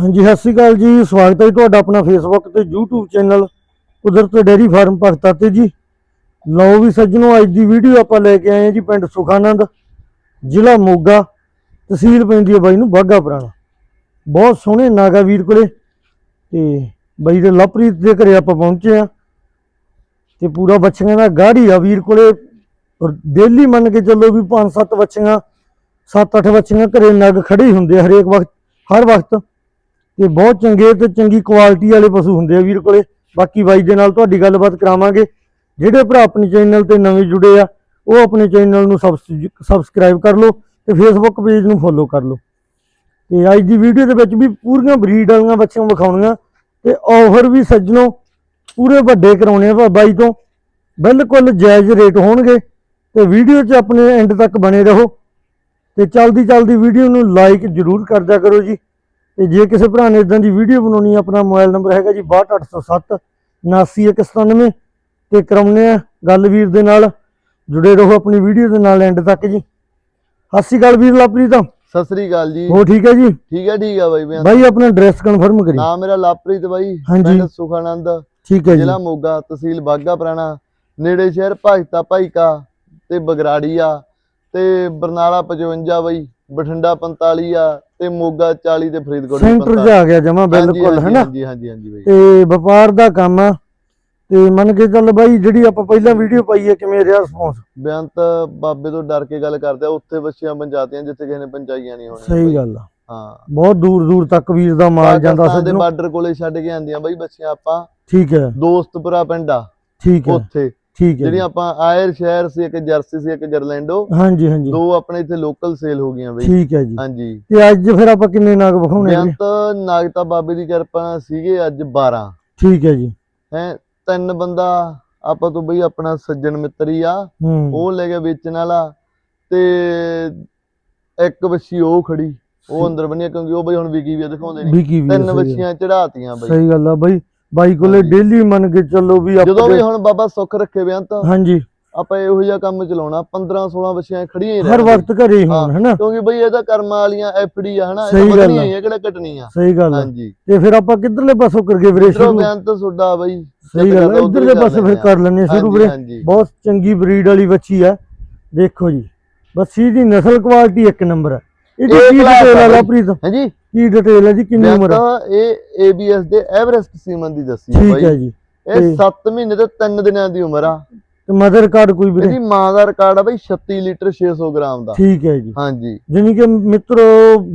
ਹਾਂਜੀ, ਸਤਿ ਸ਼੍ਰੀ ਅਕਾਲ ਜੀ। ਸਵਾਗਤ ਹੈ ਜੀ ਤੁਹਾਡਾ ਆਪਣਾ ਫੇਸਬੁੱਕ ਤੇ YouTube channel Kudrat dairy farm Bhagta ਤੇ ਜੀ। ਲਓ ਵੀ ਸੱਜਣੋ, ਅੱਜ ਦੀ ਵੀਡੀਓ ਆਪਾਂ ਲੈ ਕੇ ਆਏ ਹਾਂ ਜੀ ਪਿੰਡ ਸੁਖਾਨੰਦ, ਜ਼ਿਲ੍ਹਾ ਮੋਗਾ, ਤਹਿਸੀਲ ਪੈਂਦੀ ਹੈ ਬਾਈ ਨੂੰ ਬਾਗਾ ਪੁਰਾਣਾ। ਬਹੁਤ ਸੋਹਣੇ ਨਾਗਾ ਵੀਰ ਕੋਲੇ। ਤੇ ਬਾਈ ਦੇ ਲਵਪ੍ਰੀਤ ਦੇ ਘਰੇ ਆਪਾਂ ਪਹੁੰਚੇ ਆ ਤੇ ਪੂਰਾ ਬੱਚਿਆਂ ਦਾ ਗਾੜੀ ਆ ਵੀਰ ਕੋਲੇ। ਡੇਲੀ ਮੰਨ ਕੇ ਚੱਲੋ ਵੀ ਪੰਜ ਸੱਤ ਬੱਚੀਆਂ, ਸੱਤ ਅੱਠ ਬੱਚੀਆਂ ਘਰੇ ਨਗ ਖੜੇ ਹੀ ਹੁੰਦੇ ਹਰੇਕ ਵਕਤ, ਹਰ ਵਕਤ। ਤੇ ਬਹੁਤ ਚੰਗੇ ਤੇ ਚੰਗੀ ਕੁਆਲਿਟੀ ਵਾਲੇ ਪਸ਼ੂ ਹੁੰਦੇ ਆ ਵੀਰ ਕੋਲੇ। ਬਾਕੀ ਬਾਈ ਦੇ ਨਾਲ ਤੁਹਾਡੀ ਗੱਲਬਾਤ ਕਰਾਵਾਂਗੇ। ਜਿਹੜੇ ਭਰਾ ਆਪਣੇ ਚੈਨਲ ਤੇ ਨਵੇਂ ਜੁੜੇ ਆ, ਉਹ ਆਪਣੇ ਚੈਨਲ ਨੂੰ ਸਬਸਕ੍ਰਾਈਬ ਕਰ ਲਓ ਤੇ ਫੇਸਬੁੱਕ ਪੇਜ ਨੂੰ ਫੋਲੋ ਕਰ ਲਓ। ਤੇ ਅੱਜ ਦੀ ਵੀਡੀਓ ਦੇ ਵਿੱਚ ਵੀ ਪੂਰੀਆਂ ਬਰੀਡ ਵਾਲੀਆਂ ਬੱਚੀਆਂ ਵਿਖਾਉਣੀਆਂ ਤੇ ਆਫਰ ਵੀ ਸੱਜਣੋ ਪੂਰੇ ਵੱਡੇ ਕਰਾਉਣੇ ਆ ਬਾਈ ਤੋਂ। ਬਿਲਕੁਲ ਜਾਇਜ਼ ਰੇਟ ਹੋਣਗੇ ਤੇ ਵੀਡੀਓ 'ਚ ਆਪਣੇ ਐਂਡ ਤੱਕ ਬਣੇ ਰਹੋ। ਤੇ ਚਲਦੀ ਚਲਦੀ ਵੀਡੀਓ ਨੂੰ ਲਾਈਕ ਜਰੂਰ ਕਰ ਦਿਆ ਕਰੋ ਜੀ। ਤੇ ਜੇ ਕਿਸੇ ਭਰਾ ਨੇ ਇਦਾਂ ਦੀ ਵੀਡੀਓ ਬਣਾਉਣੀ ਆਪਣਾ ਮੋਬਾਈਲ ਨੰਬਰ ਹੈਗਾ ਜੀ 62807 79197 ਤੇ ਕਰਾਉਨੇ ਆ ਗੱਲ ਵੀਰ ਦੇ ਨਾਲ ਜੁੜੇ ਰਹੋ ਆਪਣੀ ਵੀਡੀਓ ਦੇ ਨਾਲ ਐਂਡ ਤੱਕ ਜੀ। ਸਤਿ ਸ਼੍ਰੀ ਅਕਾਲ ਵੀਰ ਲਵਪ੍ਰੀਤ ਸਤਿ ਸ੍ਰੀ ਅਕਾਲ ਜੀ। ਹੋ ਠੀਕ ਹੈ ਜੀ? ਠੀਕ ਹੈ ਠੀਕ ਹੈ ਬਾਈ ਬਿਆਨ ਬਾਈ ਆਪਣਾ ਐਡਰੈਸ ਕਨਫਰਮ ਕਰੀ ਨਾਮ ਮੇਰਾ ਲਾਪ੍ਰੀਤ ਬਾਈ। ਪਿੰਡ ਸੁਖਾਨੰਦ ਠੀਕ ਹੈ ਜੀ। ਜ਼ਿਲ੍ਹਾ ਮੋਗਾ ਤਹਿਸੀਲ ਬਾਗਾ ਪੁਰਾਣਾ ਨੇੜੇ ਸ਼ਹਿਰ ਭਗਤਾ ਭਾਈਕਾ ਤੇ ਬਗਰਾੜੀ ਆ ਤੇ ਬਰਨਾਲਾ 55 ਬਾਈ ਬਠਿੰਡਾ 45 ਆ ਤੇ ਮੋਗਾ 40 ਤੇ ਫਰੀਦਕੋਟ ਸੈਂਟਰ 'ਚ 45 ਆ ਗਿਆ ਜਮਾ ਬਿਲਕੁਲ ਹੈਨਾ? ਹਾਂਜੀ ਹਾਂਜੀ ਹਾਂਜੀ ਬਾਈ। ਤੇ ਵਪਾਰ ਦਾ ਕੰਮ ਆ। ਤੇ ਮੰਨ ਕੇ ਚੱਲ ਬਾਈ ਜਿਹੜੀ ਆਪਾਂ ਪਹਿਲਾਂ ਵੀਡੀਓ ਪਾਈ ਹੈ ਕਿਵੇਂ ਰਿਹਾ ਰਿਸਪੌਂਸ ਬੇਅੰਤ ਬਾਬੇ ਤੋਂ ਡਰ ਕੇ ਗੱਲ ਕਰਦੇ ਆ ਉੱਥੇ ਬੱਚੀਆਂ ਪੰਜਾਤੀਆਂ ਜਿੱਥੇ ਕਿਸੇ ਨੇ ਪੰਚਾਈਆਂ ਨਹੀਂ ਹੋਣੀਆਂ ਸਹੀ। ਗੱਲ ਆ। ਹਾਂ। ਬਹੁਤ ਦੂਰ ਦੂਰ ਤੱਕ ਵੀਰ ਦਾ ਮਾਲ ਜਾਂਦਾ ਪਾਕਿਸਤਾਨ ਦੇ ਬਾਰਡਰ ਕੋਲੇ ਛੱਡ ਕੇ ਆਂਦੀਆਂ ਬਾਈ ਬੱਚੀਆਂ ਆਪਾਂ। ਠੀਕ ਹੈ। ਦੋਸਤਪੁਰਾ ਪਿੰਡ ਆ। ਠੀਕ ਹੈ। ਉੱਥੇ। ਠੀਕ ਹੈ ਜਿਹੜੀਆਂ ਆਪਾਂ ਆਇਰ ਸ਼ਹਿਰ ਸੀ ਇੱਕ ਜਰਸੀ ਸੀ ਇੱਕ ਜਰਲੈਂਡੋ ਹਾਂਜੀ ਹਾਂਜੀ। ਦੋ ਆਪਣੇ ਇੱਥੇ ਲੋਕਲ ਸੇਲ ਹੋ ਗਈਆਂ ਬਈ। ਠੀਕ ਹੈ ਜੀ। ਹਾਂਜੀ। ਤੇ ਅੱਜ ਫਿਰ ਆਪਾਂ ਕਿੰਨੇ ਨਾਗ ਵਿਖਾਉਣੇ ਆ ਜੀ? ਬੇਅੰਤ ਨਾਗਤਾ ਬਾਬੇ ਦੀ ਕਿਰਪਾ ਨਾਲ ਸੀਗੇ ਅੱਜ 12 ਠੀਕ ਹੈ ਜੀ। ਹੈ ਤਿੰਨ ਬੰਦਾ ਆਪਾਂ ਤੋਂ ਬਈ ਆਪਣਾ ਸੱਜਣ ਮਿੱਤਰੀ ਆ ਹੂੰ। ਉਹ ਲੈ ਕੇ ਵੇਚਣ ਵਾਲਾ ਤੇ ਇੱਕ ਬੱਚੀ ਉਹ ਖੜੀ ਉਹ ਅੰਦਰ ਬੰਨੀ ਕਿਉਂਕਿ ਉਹ ਬਈ ਹੁਣ ਵਿਕੀ ਵੀ ਆ, ਦਿਖਾਉਂਦੇ ਆ, ਤਿੰਨ ਬੱਚੀਆਂ ਚੜਾਤੀਆਂ। ਬਈ। ਸਹੀ ਗੱਲ ਆ ਬਾਈ। ਬਾਈ ਕੋਲੇ। ਡੇਲੀ ਮੰਨ ਕੇ ਚੱਲੋ ਵੀ ਜਦੋਂ ਵੀ ਹੁਣ ਬਾਬਾ ਸੁੱਖ ਰੱਖੇ ਬੇਅੰਤ ਹਾਂਜੀ। ਆਪਾਂ ਇਹੋ ਜਿਹਾ ਕੰਮ ਚਲਾਉਣਾ 15 16 ਬੱਚੀਆਂ ਖੜੀਆਂ ਹੀ ਹਰ ਵਕਤ ਘਰੇ ਹੀ ਹੋਣ। ਹੈਨਾ? ਕਿਉਂਕਿ ਬਈ ਇਹਦਾ ਕਰਮਾਂ ਵਾਲੀਆਂ ਐਫਡੀ ਆ ਹਨਾ? ਇਹ ਆ। ਹੀ ਆ ਕਿਹੜਾ ਘਟਣੀਆਂ ਸਹੀ ਗੱਲ ਆ। ਹਾਂਜੀ। ਤੇ ਫਿਰ ਆਪਾਂ ਕਿੱਧਰਲੇ ਪਾਸੋਂ ਕਰਗੇ ਵੀਰੇ ਸ਼ੁਰੂ ਬਿਆਨ ਤਾਂ ਤੁਹਾਡਾ ਬਈ ਸਹੀ ਗੱਲ ਆ ਇਧਰਲੇ ਪਾਸੇ ਫਿਰ ਕਰ ਲੈਣੇ ਸ਼ੁਰੂ ਵੀਰੇ। ਬਹੁਤ ਚੰਗੀ ਬਰੀਡ ਵਾਲੀ ਬੱਚੀ ਆ। ਦੇਖੋ ਜੀ। ਬੱਚੀ ਦੀ ਨਸਲ ਕੁਆਲਿਟੀ ਇੱਕ ਨੰਬਰ ਹੈ ਇਹਦੀ ਇਹ ਕੀ ਡਿਟੇਲ ਆ ਆ ਬਾਈ। ਲਵਪ੍ਰੀਤ ਹਾਂਜੀ? ਕੀ ਡਿਟੇਲ ਹੈ ਜੀ ਕਿੰਨੀ ਉਮਰ ਹੈ? ਇਹ ABS ਦੇ ਐਵਰੈਸਟ ਸੀਮਨ ਦੀ ਦੱਸੀ ਠੀਕ ਹੈ ਜੀ ਇਹ 7 ਮਹੀਨੇ ਤੇ 3 ਦਿਨਾਂ ਦੀ ਉਮਰ ਆ। ਤੇ ਮਦਰ ਕਾਰਡ ਕੋਈ ਵੀਰੇ? ਇਹਦੀ ਮਾਂ ਦਾ ਰਿਕਾਰਡ ਆ ਬਈ 36 ਲੀਟਰ 600 ਗ੍ਰਾਮ ਦਾ। ਠੀਕ ਹੈ ਜੀ। ਹਾਂਜੀ। ਜਿਵੇਂ ਕਿ ਮਿੱਤਰੋ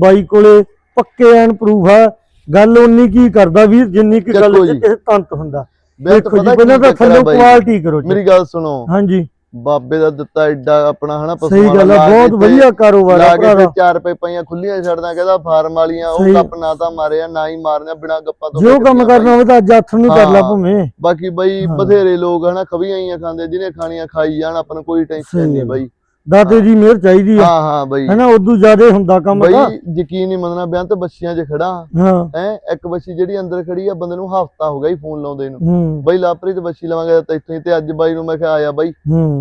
ਬਾਈ ਕੋਲੇ ਪੱਕੇ ਐਨ ਪ੍ਰੂਫ ਆ। ਗੱਲ ਉਨੀ ਕੀ ਕਰਦਾ ਵੀਰ ਜਿੰਨੀ ਕੀ ਗੱਲ। ਕਿਸੇ ਤੰਤ ਹੁੰਦਾ। ਦੇਖੋ ਜੀ ਪਹਿਲਾਂ ਤਾਂ ਥੱਲੇ? ਕੁਆਲਿਟੀ ਕਰੋ ਜੀ। ਮੇਰੀ ਗੱਲ ਸੁਣੋ। ਹਾਂਜੀ। ਬਾਬੇ ਦਾ ਦਿੱਤਾ ਐਡਾ ਆਪਣਾ ਹਨਾ ਸਹੀ ਗੱਲ ਆ ਬਹੁਤ ਵਧੀਆ ਕਾਰੋਬਾਰ ਆ ਲਾ ਕੇ ਭਰਾ ਤੇ ਦਾ ਚਾਰ ਪਈਆਂ ਖੁੱਲੀਆਂ ਛੱਡਦਾ ਕਹਿੰਦਾ ਫਾਰਮ ਵਾਲੀਆਂ ਉਹ। ਕੱਪ ਨਾ ਤਾਂ ਮਾਰਿਆ ਨਾ ਹੀ ਮਾਰਨਾ ਬਿਨਾ ਗੱਪਾਂ ਤੋਂ ਜੋ ਕੰਮ ਕਰਨਾ ਹੋਵੇ ਤਾਂ ਅੱਜ ਹੱਥ ਨੂੰ ਕਰ ਲਾ। ਭਵੇਂ ਬਾਕੀ ਬਈ। ਬਥੇਰੇ ਲੋਕ ਹਨਾ ਖਵੀਆਂ ਹੀ ਖਾਂਦੇ ਜਿਹਨੇ ਖਾਣੀਆਂ ਖਾਈ ਜਾਣ ਆਪਾਂ ਨੂੰ ਕੋਈ ਟੈਨਸ਼ਨ ਨਹੀਂ। ਬਈ ਦਾਤੇ ਦੀ ਮਿਹਰ ਚਾਹੀਦੀ ਆ। ਹਾਂ ਹਾਂ ਬਈ। ਹੈਨਾ ਉਦੋਂ ਜ਼ਿਆਦਾ ਹੁੰਦਾ ਕੰਮ ਬਈ ਤਾਂ। ਯਕੀਨ ਨਹੀਂ ਮੰਨਣਾ ਬਿਆਨ ਤੇ ਬੱਚੀਆਂ 'ਚ ਖੜਾ ਹਾਂ। ਹੈ ਇੱਕ ਬੱਚੀ ਜਿਹੜੀ ਅੰਦਰ ਖੜੀ ਆ ਬੰਦੇ ਨੂੰ ਹਫਤਾ ਹੋ ਗਿਆ ਹੀ ਫੋਨ ਲਾਉਂਦੇ ਨੂੰ। ਬਈ ਲਾਪਰੀਤ ਬੱਚੀ ਲਵਾਂਗੇ ਤਾਂ ਇੱਥੇ ਤੇ ਅੱਜ ਬਾਈ ਨੂੰ ਮੈਂ ਕਿਹਾ ਆਇਆ ਬਾਈ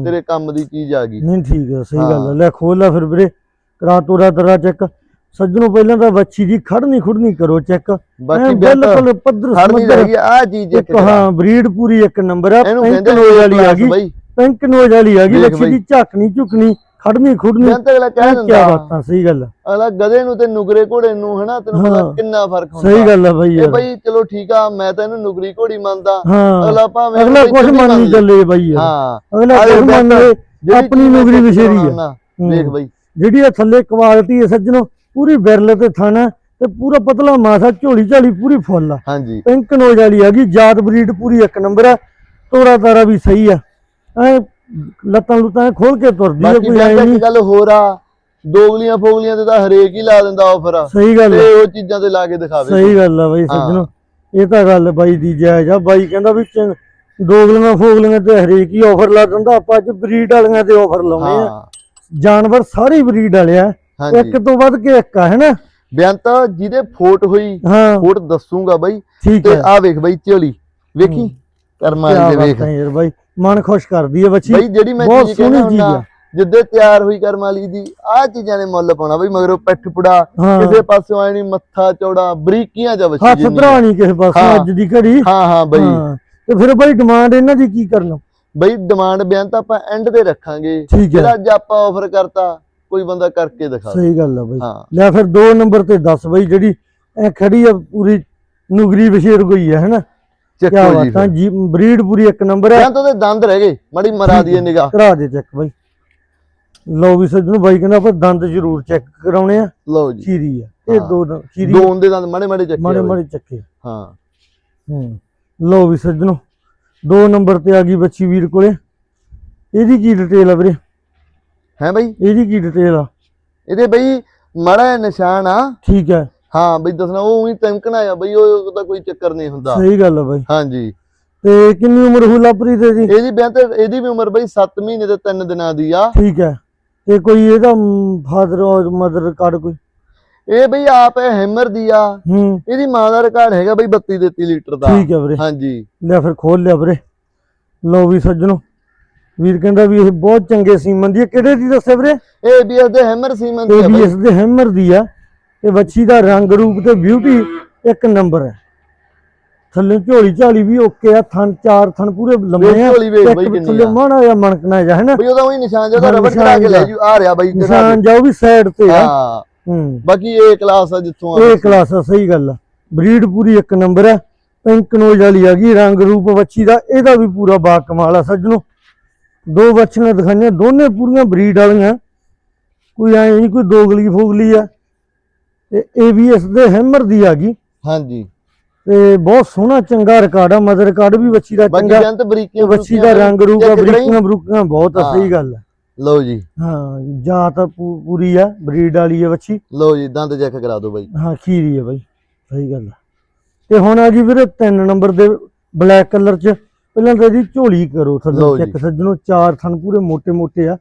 ਤੇਰੇ ਕੰਮ ਦੀ ਚੀਜ਼ ਆ ਗਈ। ਨਹੀਂ ਠੀਕ ਹੈ ਸਹੀ ਗੱਲ ਹਾਂ। ਲੈ ਖੋਲ ਲੈ ਫਿਰ ਵੀਰੇ। ਕਰਾ ਤੋਰਾ ਤੇਰਾ ਚੈੱਕ। ਸੱਜਣੋ ਪਹਿਲਾਂ ਤਾਂ ਬੱਚੀ ਦੀ ਖੜਨੀ ਖੁੜਨੀ ਕਰੋ ਚੈੱਕ। ਬਾਕੀ ਬਿਲਕੁਲ ਪੱਧਰ ਸਮੱਧਰ। ਰਹੀ ਆ ਚੀਜ਼ ਇੱਕ ਹਾਂ ਬਰੀਡ ਪੂਰੀ ਇੱਕ ਨੰਬਰ ਆ ਕਹਿੰਦੇ ਨੋਜ਼ ਵਾਲੀ ਆ ਗਈ। ਪਿੰਕ ਨੋਜ਼ ਵਾਲੀ ਆ ਗਈ ਦੇਖ ਬੱਚੀ ਬਈ। ਦੀ ਝਾਕਣੀ ਝੁਕਣੀ ਖੜਨੀ ਖੁੜਨੀ ਬਿਆਨ ਤੇ ਅਗਲਾ ਕਹਿ ਕੀ ਦਿੰਦਾ। ਬਾਤਾਂ ਸਹੀ ਗੱਲ ਆ। ਅਗਲਾ ਗਧੇ ਨੂੰ ਤੇ ਨੁਗਰੇ ਘੋੜੇ ਨੂੰ ਹਨਾ ਤੈਨੂੰ ਪਤਾ ਹਾਂ। ਕਿੰਨਾ ਫ਼ਰਕ ਹੁੰਦਾ। ਸਹੀ ਗੱਲ ਆ ਬਈ ਇਹ ਯਾਰ। ਬਈ ਚਲੋ ਠੀਕ ਆ ਮੈਂ ਤਾਂ ਇਹਨੂੰ ਨੁਗਰੀ ਘੋੜੀ ਮੰਨਦਾ। ਹਾਂ। ਅਗਲਾ ਭਾਵੇਂ ਅਗਲਾ ਕੁਝ ਮੰਨ ਨਹੀਂ। ਚੱਲੇ ਬਈ ਯਾਰ। ਹਾਂ। ਅਗਲਾ ਕੁਝ ਦੇਖ ਮੰਨ ਜਿਹੜੀ ਆਪਣੀ ਚੀਜ਼ ਮੈਂ ਵਿਸ਼ੇਰੀ ਆ। ਦੇਖ। ਬਈ। ਜਿਹੜੀ ਇਹ ਥੱਲੇ ਕੁਆਲਿਟੀ ਹੈ ਸੱਜਣੋ ਪੂਰੀ ਬਿਰਲ ਤੇ ਥਾਣਾ ਤੇ ਪੂਰਾ ਪਤਲਾ ਮਾਸਾ ਝੋਲੀ ਝਾਲੀ ਪੂਰੀ ਫੁੱਲ ਆ। ਹਾਂਜੀ। ਪਿੰਕ ਨੋਜ਼ ਵਾਲੀ ਆ ਗਈ ਜਾਤ ਬਰੀਡ ਪੂਰੀ ਇੱਕ ਨੰਬਰ ਆ। ਤੋਰਾ ਤਾਰਾ ਵੀ ਸਹੀ ਆ। ਐ ਲੱਤਾਂ ਲੁੱਤਾਂ ਖੋਲ ਕੇ ਤੁਰਦੀ ਆ ਬਾਕੀ ਕੋਈ ਐ ਨਹੀਂ। ਗੱਲ ਹੋਰ ਆ ਦੋਗਲੀਆਂ ਫੋਗਲੀਆਂ ਤੇ ਤਾਂ ਹਰੇਕ ਹੀ ਲਾ ਦਿੰਦਾ ਆਫਰ ਸਹੀ ਗੱਲ ਤੇ ਆ। ਉਹ ਚੀਜ਼ਾਂ ਤੇ ਲਾ ਕੇ ਦਿਖਾਵੇ ਸਹੀ ਗੱਲ ਆ ਬਾਈ ਹਾਂ। ਸੱਜਣੋ। ਇਹ ਤਾਂ ਗੱਲ ਬਾਈ ਦੀ ਜਾਇਜ਼ ਆ। ਬਾਈ ਕਹਿੰਦਾ ਵੀ ਦੋਗਲੀਆਂ ਫੋਗਲੀਆਂ ਤੇ ਹਰੇਕ ਹੀ ਆਫਰ ਲਾ ਦਿੰਦਾ। ਆਪਾਂ ਅੱਜ ਬਰੀਡ ਵਾਲੀਆਂ ਤੇ ਆਫਰ ਲਾਉਣੇ ਆ। ਹਾਂ। ਜਾਨਵਰ ਸਾਰੇ ਬਰੀਡ ਵਾਲੇ ਆ। ਇੱਕ ਤੋਂ ਵੱਧ ਕੇ ਇੱਕ ਆ ਹੈਨਾ? ਬਿਆਨ ਤਾਂ ਜਿਹਦੇ ਫੋਟ ਹੋਈ ਹਾਂ। ਫੋਟ ਦੱਸੂਗਾ ਬਾਈ। ਤੇ ਹੈ ਆ ਵੇਖ ਬਾਈ ਝੋਲੀ। ਵੇਖੀ? ਕਰਮਾਂ ਦੇ ਵੇਖ। ਯਾਰ ਬਾਈ। ਮਨ ਖੁਸ਼ ਕਰਦੀ ਹੈ ਬੱਚੀ। ਬਾਈ ਜਿਹੜੀ ਮੈਂ ਚੀਜ਼ ਕਹਿੰਦਾ ਹੁੰਦਾ ਜਿੱਦੇ ਤਿਆਰ ਹੋਈ ਕਰਮ ਵਾਲੀ ਦੀ ਆ ਚੀਜ਼ਾਂ ਨੇ ਮੁੱਲ ਪਾਉਣਾ ਬਈ ਮਗਰੋਂ ਪਿੱਠ ਪੁੜਾ ਕਿਸੇ ਪਾਸੋਂ ਨਹੀਂ ਮੱਥਾ ਚੌੜਾ ਬਰੀਕੀਆਂ ਜਾਂ ਬੱਚੀ ਹੱਥ ਜਿੰਨੀ। ਧਰਾ ਨਹੀਂ ਕਿਸੇ ਪਾਸੇ। ਅੱਜ ਦੀ ਘੜੀ। ਹਾਂ ਹਾਂ ਬਈ। ਤੇ ਫਿਰ ਬਾਈ ਡਿਮਾਂਡ ਇਹਨਾਂ ਦੀ ਕੀ ਕਰਨਾ? ਬਈ ਡਿਮਾਂਡ ਬਿਆਨ ਤਾਂ ਆਪਾਂ ਐਂਡ ਤੇ ਰੱਖਾਂਗੇ। ਜਿਹੜਾ ਅੱਜ ਆਪਾਂ ਆਫਰ ਕਰਤਾ ਕੋਈ ਬੰਦਾ ਕਰਕੇ ਦਿਖਾ ਦੇ। ਸਹੀ ਗੱਲ ਆ ਬਾਈ। ਲੈ ਫਿਰ 2 ਨੰਬਰ ਤੇ ਦੱਸ ਬਾਈ ਜਿਹੜੀ ਐ ਖੜੀ ਆ ਪੂਰੀ ਨੁਗਰੀ ਬਸ਼ੇਰ ਕੋਈ ਆ ਹੈਨਾ ਕੀ ਚੱਕੋ ਜੀ ਬਾਤਾਂ ਜੀ ਬਰੀਡ ਪੂਰੀ ਇੱਕ ਨੰਬਰ ਹੈ ਤਾਂ ਉਹਦੇ ਦੰਦ ਰਹਿ ਗਏ ਮੜੀ ਮਰਾ ਦੀਏ ਨਿਗਾਹ। ਕਰਾ ਦੇ ਚੈੱਕ ਬਾਈ। ਲਓ ਵੀ ਸੱਜਣੋ ਬਾਈ ਕਹਿੰਦਾ ਆਪਾਂ ਦੰਦ ਜ਼ਰੂਰ ਚੈੱਕ ਕਰਾਉਣੇ ਆ। ਲਓ ਜੀ। ਖੀਰੀ ਆ। ਇਹ ਹਾਂ। ਦੋ ਦੰਦ ਦੋਨ ਦੇ ਦੰਦ ਮਾੜੇ ਮਾੜੇ ਚੱਕੇ ਮਾੜੇ। ਮਾੜੇ ਚੱਕੇ। ਹਾਂ। ਹੂੰ। ਲਓ ਵੀ ਸੱਜਣੋ ਦੋ ਨੰਬਰ ਤੇ ਆ ਗਈ ਬੱਚੀ ਵੀਰ ਕੋਲੇ। ਇਹਦੀ ਕੀ ਡਿਟੇਲ ਆ ਵੀਰੇ? ਹੈ ਬਈ? ਇਹਦੀ ਕੀ ਡਿਟੇਲ ਆ? ਇਹਦੇ ਬਈ ਮਾੜਾ ਨਿਸ਼ਾਨ ਆ। ਠੀਕ ਹੈ। ਹਾਂ ਬਈ ਦੱਸਣਾ ਉਹ ਵੀ ਤਮਕਣਾ ਆ ਬਈ ਉਹ ਉਹਦਾ ਕੋਈ ਚੱਕਰ ਨਹੀਂ ਹੁੰਦਾ। ਸਹੀ ਗੱਲ ਆ ਬਾਈ। ਹਾਂਜੀ। ਤੇ ਕਿੰਨੀ ਉਮਰ ਹੋ ਲਾਪਰੀ ਤੇ ਦੀ ਇਹਦੀ ਬਿਆਨ ਤੇ ਇਹਦੀ ਵੀ ਉਮਰ ਬਈ 7 ਮਹੀਨੇ ਤੇ 3 ਦਿਨਾਂ ਦੀ ਆ। ਠੀਕ ਹੈ। ਤੇ ਕੋਈ ਇਹਦਾ ਫਾਦਰ ਔਰ ਮਦਰ ਕਾਰਡ ਕੋਈ? ਇਹ ਬਈ ਆਪ ਇਹ ਹੈਮਰ ਦੀ ਆ। ਹੂੰ। ਇਹਦੀ ਮਾਂ ਦਾ ਰਿਕਾਰਡ ਹੈਗਾ ਬਈ 32 33 ਲੀਟਰ ਦਾ। ਠੀਕ ਹੈ ਵੀਰੇ। ਹਾਂਜੀ। ਲੈ ਫਿਰ ਖੋਲ ਲਿਆ ਵੀਰੇ। ਲਓ ਵੀ ਸੱਜਣੋ ਵੀਰ ਕਹਿੰਦਾ ਵੀ ਇਹ ਬਹੁਤ ਚੰਗੇ ਸੀਮਨ ਦੀ ਹੈ ਕਿਹੜੇ ਦੀ ਦੱਸਿਆ ਵੀਰੇ? ਇਹ ਵੀ ਦੇ ਹੈਮਰ ਸੀਮਨ ਦੀ ਆ ਬਈ। ਏਬੀਐਸ ਦੇ ਹੈਮਰ ਦੀ ਆ। ਤੇ ਬੱਚੀ ਦਾ ਰੰਗ ਰੂਪ ਤੇ ਬਿਊਟੀ ਇੱਕ ਨੰਬਰ ਹੈ। ਥੱਲੇ ਝੋਲੀ ਝਾਲੀ ਵੀ ਓਕੇ ਆ ਥਣ ਚਾਰ ਥਣ ਪੂਰੇ ਲੰਮੇ ਆ ਇੱਕ ਥੱਲੇ ਆ। ਮਾਣਾ ਜਾਂ ਮਣਕਣਾ ਜਾਂ ਹੈ ਨਾ? ਬਈ ਉਹਦਾ ਉਹੀ ਨਿਸ਼ਾਨ ਜਿਹੜਾ ਰਬੜ ਕਰਾ ਕੇ ਲੈ। ਜੂ ਆ ਰਿਹਾ ਬਈ ਨਿਸ਼ਾਨ ਦਿਓ। ਜਾਓ ਵੀ ਸਾਈਡ ਤੇ ਆ। ਹਾਂ। ਬਾਕੀ ਇਹ ਕਲਾਸ ਆ ਜਿੱਥੋਂ ਆ ਇਹ ਕਲਾਸ ਆ ਸਹੀ ਗੱਲ ਆ। ਬਰੀਡ ਪੂਰੀ ਇੱਕ ਨੰਬਰ ਹੈ ਪਿੰਕ ਨੋਜ਼ ਵਾਲੀ ਆ ਗਈ ਰੰਗ ਰੂਪ ਬੱਚੀ ਦਾ ਇਹਦਾ ਵੀ ਪੂਰਾ ਬਾ ਕਮਾਲ ਆ ਸੱਜਣੋ। ਦੋ ਬੱਚੀਆਂ ਦਿਖਾਈਆਂ ਦੋਨੇ ਪੂਰੀਆਂ ਬਰੀਡ ਵਾਲੀਆਂ। ਕੋਈ ਐ ਨਹੀਂ ਕੋਈ ਦੋਗਲੀ ਫੋਗਲੀ ਆ। ਤੇ ABS ਦੇ ਹੈਮਰ ਦੀ ਆ ਗਈ। ਹਾਂਜੀ। ਤੇ ਬਹੁਤ ਸੋਹਣਾ ਚੰਗਾ ਰਿਕਾਰਡ ਆ ਮਦਰ ਰਿਕਾਰਡ ਵੀ ਬੱਚੀ ਦਾ ਚੰਗਾ। ਬੱਚੀ ਤਾਂ ਬਰੀਕੀਆਂ ਬੱਚੀ ਦਾ ਰੰਗ ਰੂਪ ਆ ਬਰੀਕੀਆਂ ਬਰੂਕੀਆਂ ਬਹੁਤ ਸਹੀ ਗੱਲ ਆ। ਲਓ ਜੀ। ਹਾਂ ਜਾਤ ਪੂਰੀ ਆ ਬਰੀਡ ਵਾਲੀ ਆ ਬੱਚੀ। ਲਓ ਜੀ ਦੰਦ ਚੈੱਕ ਕਰਾ ਦਿਓ ਬਾਈ। ਹਾਂ ਖੀਰੀ ਆ ਬਾਈ ਸਹੀ ਗੱਲ ਆ। ਤੇ ਹੁਣ ਆ ਗਈ ਵੀਰੇ 3 ਨੰਬਰ ਦੇ ਬਲੈਕ ਕਲਰ ਚ। ਪਹਿਲਾਂ ਤਾਂ ਇਹਦੀ ਝੋਲੀ ਕਰੋ ਥੱਲੇ ਚੈੱਕ ਸੱਜਣੋ ਚਾਰ ਥਣ ਪੂਰੇ ਮੋٹے ਮੋٹے ਆ।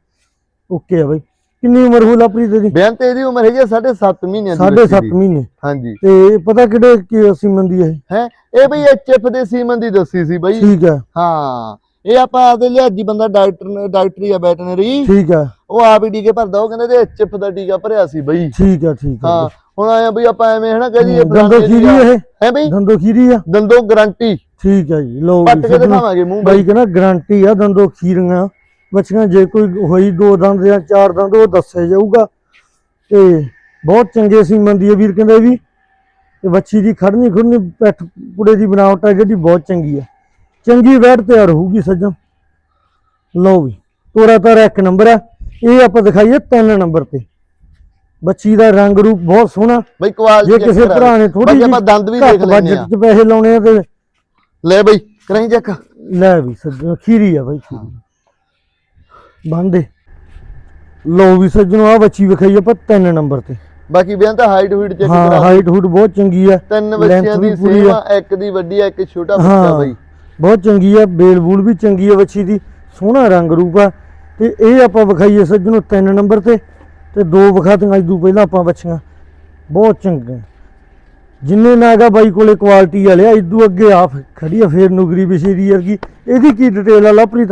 ਓਕੇ ਆ ਬਾਈ। ਕਿੰਨੀ ਉਮਰ ਹੋ ਲਾਪਰੀ ਤੇਰੀ? ਬਿਆਨ ਤੇ ਇਹਦੀ ਉਮਰ ਹੈਗੀ 7.5 ਮਹੀਨਿਆਂ ਦੀ ਸਾਢੇ ਬੱਚੀ ਸੱਤ ਦੀ। ਮਹੀਨੇ। ਹਾਂਜੀ। ਤੇ ਪਤਾ ਕਿਹੜੇ ਕੀ ਅਸੀਂ ਮੰਦੀ ਹੈ ਹੈ? ਇਹ ਬਈ ਐਚਐਫ ਦੇ ਸੀਮਨ ਦੀ ਦੱਸੀ ਸੀ ਬਈ। ਠੀਕ ਹੈ ਹਾਂ। ਇਹ ਆਪਾਂ ਆਪਦੇ ਲਿਆਜੀ ਬੰਦਾ ਡਾਕਟਰ ਡਾਕਟਰੀ ਆ ਵੈਟਰਨਰੀ। ਠੀਕ ਹੈ ਉਹ ਆਪ ਹੀ ਟੀਕੇ ਭਰਦਾ ਉਹ ਕਹਿੰਦੇ ਤੇ ਐਚਐਫ ਦਾ ਟੀਕਾ ਭਰਿਆ ਸੀ ਬਈ। ਠੀਕ ਹੈ ਠੀਕ ਹਾਂ ਹੈ। ਹੁਣ ਆਇਆ ਬਈ ਆਪਾਂ ਐਵੇਂ ਹਨਾ ਕਹੀ ਇਹ ਦੰਦੋ ਖੀਰੀ ਇਹ? ਹੈ ਬਈ? ਦੰਦੋ ਖੀਰੀ ਆ? ਦੰਦੋ ਗਰੰਟੀ। ਠੀਕ ਹੈ ਜੀ ਲਓ ਪੱਟ ਕੇ ਦਿਖਾਵਾਂਗੇ ਮੂੰਹ ਬਈ ਕਹਿੰਦਾ ਗਾਰੰਟੀ ਆ ਦੰਦੋ ਖੀਰੀਆਂ। ਬੱਚੀਆਂ ਜੇ ਕੋਈ ਹੋਈ ਦੋ ਦੰਦ ਜਾਂ ਚਾਰ ਦੰਦ ਉਹ ਦੱਸਿਆ ਜਾਊਗਾ। ਤੇ ਬਹੁਤ ਚੰਗੇ ਸੀ ਮੰਦੀ ਹੈ ਵੀਰ ਕਹਿੰਦਾ ਵੀ ਤੇ ਬੱਚੀ ਦੀ ਖੜਨੀ ਖੁਰਨੀ ਪੈਠ ਪੁੜੇ ਦੀ ਬਣਾਵਟ ਹੈ ਜਿਹੜੀ ਬਹੁਤ ਚੰਗੀ ਹੈ ਚੰਗੀ ਵੈਟ ਤਿਆਰ ਹੋਊਗੀ ਸੱਜਣ। ਲਓ ਵੀ ਤੋਰਾ ਤਾਰਾ ਇੱਕ ਨੰਬਰ ਹੈ ਇਹ ਆਪਾਂ ਦਿਖਾਈਏ ਤਿੰਨ ਨੰਬਰ ਤੇ। ਬੱਚੀ ਦਾ ਰੰਗ ਰੂਪ ਬਹੁਤ ਸੋਹਣਾ। ਬਈ ਕੁਆਲਿਟੀ ਜੇ ਕਿਸੇ ਭਰਾ ਨੇ ਥੋੜੀ ਬਾਕੀ ਆਪਾਂ ਦੰਦ ਵੀ ਦੇਖ ਲੈਂਦੇ ਆ ਬਜਟ 'ਚ ਪੈਸੇ ਲਾਉਣੇ ਆ ਤੇ ਲੈ ਬਈ ਕਰਾਈ ਚੈੱਕ? ਲੈ ਵੀ ਸੱਜਣੋ ਖੀਰੀ ਆ ਬਾਈ ਖੀਰੀ। ਬੰਦੇ। ਲਓ ਵੀ ਸੱਜਣੋ ਆ ਬੱਚੀ ਵਿਖਾਈ ਆਪਾਂ ਤਿੰਨ ਨੰਬਰ ਤੇ। ਬਾਕੀ ਬਿਆਨ ਤਾਂ ਹਾਈਟ ਹੂਟ ਚੈੱਕ ਹਾਂ ਕਰਾ ਹਾਈਟ ਹੂਟ ਬਹੁਤ ਚੰਗੀ ਆ। ਤਿੰਨ ਬੱਚਿਆਂ ਦੀ ਸੇਮ ਆ। ਇੱਕ ਦੀ ਵੱਡੀ ਆ ਇੱਕ ਛੋਟਾ ਬੱਚਾ ਬਈ। ਬਹੁਤ ਚੰਗੀ ਆ ਬੇਲ ਬੂਲ ਵੀ ਚੰਗੀ ਆ ਬੱਚੀ ਦੀ। ਸੋਹਣਾ ਰੰਗ ਰੂਪ ਆ। ਤੇ ਇਹ ਆਪਾਂ ਵਿਖਾਈਏ ਸੱਜਣੋ ਤਿੰਨ ਨੰਬਰ ਤੇ। ਤੇ ਦੋ ਵਿਖਾਤੀਆਂ ਅੱਜ ਤੋਂ ਪਹਿਲਾਂ ਆਪਾਂ ਬੱਚੀਆਂ। ਬਹੁਤ ਚੰਗੀਆਂ। ਜਿੰਨੇ ਨਾਗਾ ਬਾਈ ਕੋਲੇ ਕੁਆਲਿਟੀ ਵਾਲੇ ਆ ਇਦੋਂ ਅੱਗੇ ਆ ਖੜੀ ਆ ਫੇਰ ਨੁਗਰੀ ਵਿਸ਼ੇਰੀ ਵਰਗੀ। ਇਹਦੀ ਕੀ ਡਿਟੇਲ ਆ ਲਵਪ੍ਰੀਤ?